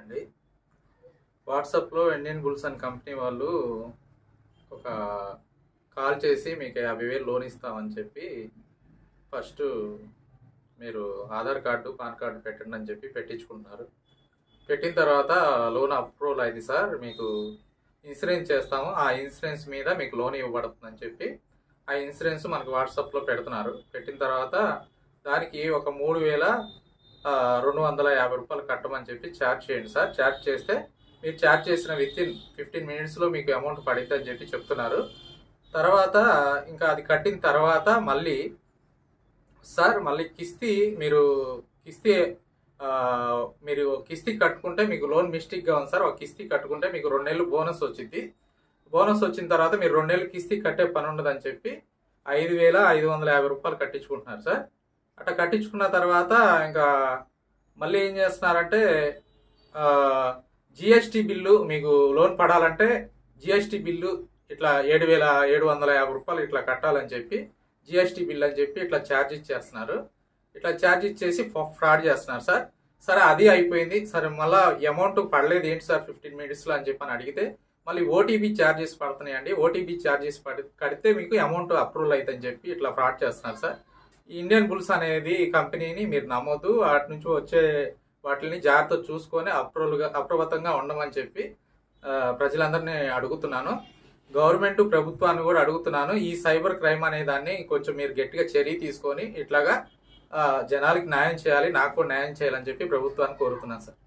అండి. వాట్సాప్లో Indian bulls and company వాళ్ళు ఒక కాల్ చేసి మీకు యాభై వేలు లోన్ ఇస్తామని చెప్పి ఫస్ట్ మీరు ఆధార్ కార్డు పాన్ కార్డు పెట్టండి అని చెప్పి పెట్టించుకుంటున్నారు. పెట్టిన తర్వాత లోన్ అప్రూవల్ అయింది సార్. మీకు ఇన్సూరెన్స్ చేస్తాము. ఆ ఇన్సూరెన్స్ మీద మీకు లోన్ ఇవ్వబడుతుందని చెప్పి ఆ ఇన్సూరెన్స్ మనకు వాట్సాప్లో పెడుతున్నారు. పెట్టిన తర్వాత దానికి ఒక మూడు వేల రెండు వందల యాభై రూపాయలు కట్టమని చెప్పి ఛార్జ్ చేయండి సార్. ఛార్జ్ చేస్తే మీరు ఛార్జ్ చేసిన విత్ ఇన్ ఫిఫ్టీన్ మినిట్స్లో మీకు అమౌంట్ పడింది అని చెప్పి చెప్తున్నారు. తర్వాత ఇంకా అది కట్టిన తర్వాత మళ్ళీ సార్ మళ్ళీ కిస్తీ మీరు కిస్తీ మీరు కిస్తీ కట్టుకుంటే మీకు లోన్ మిస్టేక్గా ఉంది సార్. ఒక కిస్తీ కట్టుకుంటే మీకు రెండు నెలలు బోనస్ వచ్చింది బోనస్ వచ్చిన తర్వాత మీరు రెండు నెలలు కిస్తీ కట్టే పని ఉండదని చెప్పి ఐదు వేల ఐదు వందల యాభై రూపాయలు కట్టించుకుంటున్నారు సార్. అట్లా కట్టించుకున్న తర్వాత ఇంకా మళ్ళీ ఏం చేస్తున్నారంటే జిఎస్టీ బిల్లు మీకు లోన్ పడాలంటే జిఎస్టీ బిల్లు ఇట్లా ఏడు వేల ఏడు వందల యాభై రూపాయలు ఇట్లా కట్టాలని చెప్పి జిఎస్టీ బిల్ అని చెప్పి ఇట్లా ఛార్జ్ ఇచ్చేస్తున్నారు. ఇట్లా ఛార్జ్ ఇచ్చేసి ఫ్రాడ్ చేస్తున్నారు సార్. సరే అది అయిపోయింది. సరే మళ్ళీ అమౌంట్ పడలేదు ఏంటి సార్ ఫిఫ్టీన్ మినిట్స్లో అని చెప్పి అని అడిగితే మళ్ళీ ఓటీపీ ఛార్జెస్ పడుతున్నాయండి. ఓటీపీ ఛార్జెస్ పడి కడితే మీకు అమౌంట్ అప్రూవల్ అవుతుందని చెప్పి ఇట్లా ఫ్రాడ్ చేస్తున్నారు సార్. ఇండియన్ బుల్స్ అనేది కంపెనీని మీరు నమ్మొద్దు. వాటి నుంచి వచ్చే వాటిని జాగ్రత్త చూసుకొని అప్రూవల్గా అప్రమత్తంగా ఉండమని చెప్పి ప్రజలందరినీ అడుగుతున్నాను. గవర్నమెంట్ ప్రభుత్వాన్ని కూడా అడుగుతున్నాను. ఈ సైబర్ క్రైమ్ అనే దాన్ని కొంచెం మీరు గట్టిగా చర్య తీసుకొని ఇట్లాగా జనాలకి న్యాయం చేయాలి నాకు న్యాయం చేయాలని చెప్పి ప్రభుత్వాన్ని కోరుతున్నాను సార్.